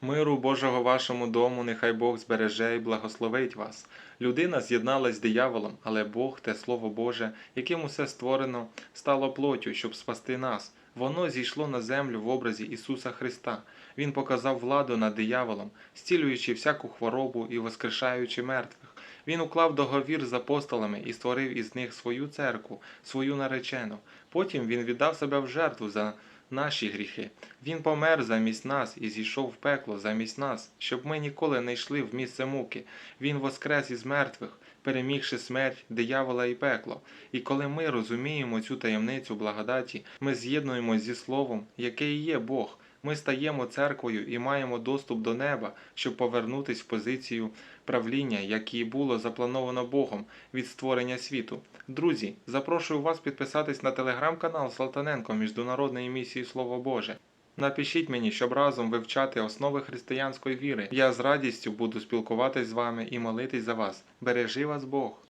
Миру Божого вашому дому, нехай Бог збереже і благословить вас. Людина з'єдналась з дияволом, але Бог, те Слово Боже, яким усе створено, стало плоттю, щоб спасти нас. Воно зійшло на землю в образі Ісуса Христа. Він показав владу над дияволом, зцілюючи всяку хворобу і воскрешаючи мертвих. Він уклав договір з апостолами і створив із них свою церкву, свою наречену. Потім він віддав себе в жертву за наші гріхи. Він помер замість нас і зійшов в пекло замість нас, щоб ми ніколи не йшли в місце муки. Він воскрес із мертвих, перемігши смерть, диявола і пекло. І коли ми розуміємо цю таємницю благодаті, ми з'єднуємося зі Словом, яке і є Бог. Ми стаємо церквою і маємо доступ до неба, щоб повернутись в позицію правління, як і було заплановано Богом від створення світу. Друзі, запрошую вас підписатись на телеграм-канал Салтаненко Міжнародної місії Слово Боже. Напишіть мені, щоб разом вивчати основи християнської віри. Я з радістю буду спілкуватись з вами і молитись за вас. Бережи вас Бог!